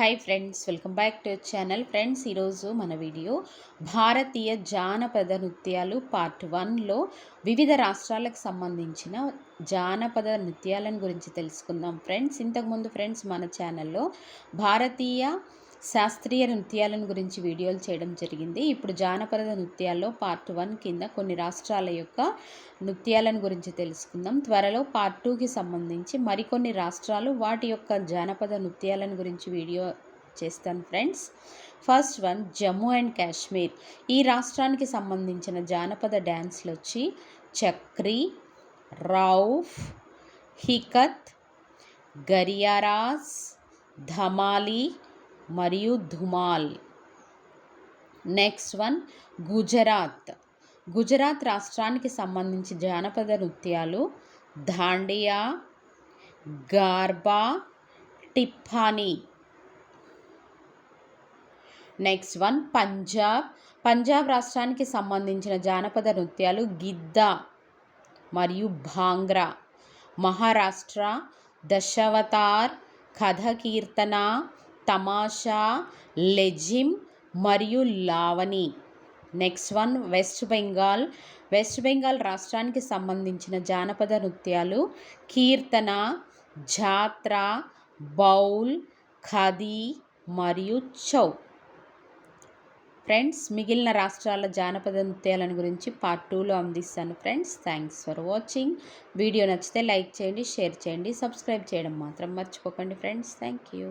Hi friends welcome back to channel friends ఈరోజు మన video భారతీయ జానపద నృత్యాలు పార్ట్ వన్లో వివిధ రాష్ట్రాలకు సంబంధించిన జానపద నృత్యాలను గురించి తెలుసుకుందాం. ఫ్రెండ్స్ ఇంతకుముందు ఫ్రెండ్స్ మన ఛానల్లో భారతీయ శాస్త్రీయ నృత్యాలను గురించి వీడియోలు చేయడం జరిగింది. ఇప్పుడు జానపద నృత్యాల్లో పార్ట్ వన్ కింద కొన్ని రాష్ట్రాల యొక్క నృత్యాలను గురించి తెలుసుకుందాం. త్వరలో పార్ట్ టూకి సంబంధించి మరికొన్ని రాష్ట్రాలు వాటి యొక్క జానపద నృత్యాలను గురించి వీడియో చేస్తాను friends. First one Jammu and Kashmir. ఈ రాష్ట్రానికి సంబంధించిన జానపద డ్యాన్స్లు వచ్చి చక్రీ రౌఫ్ హికత్ గరియారాస్ ధమాలి మరియు Dhumal. Next one Gujarat. Gujarat రాష్ట్రానికి సంబంధించి జానపద నృత్యాలు Dandiya Garba టిప్పానీ. Next one Punjab. Punjab రాష్ట్రానికి సంబంధించిన జానపద నృత్యాలు గిద్దా మరియు భాంగ్రా. మహారాష్ట్ర దశావతార్ కథ కీర్తన తమాషా లెజిమ్ మరియు Lavani. Next one west Bengal. West Bengal రాష్ట్రానికి సంబంధించిన జానపద నృత్యాలు కీర్తన జాత్ర బౌల్ ఖదీ మరియు చౌ. ఫ్రెండ్స్ మిగిలిన రాష్ట్రాల జానపద నృత్యాలను గురించి పార్ట్ టూలో అందిస్తాను friends. Thanks for watching. Video నచ్చితే లైక్ చేయండి షేర్ చేయండి సబ్స్క్రైబ్ చేయడం మాత్రం మర్చిపోకండి ఫ్రెండ్స్. Thank you.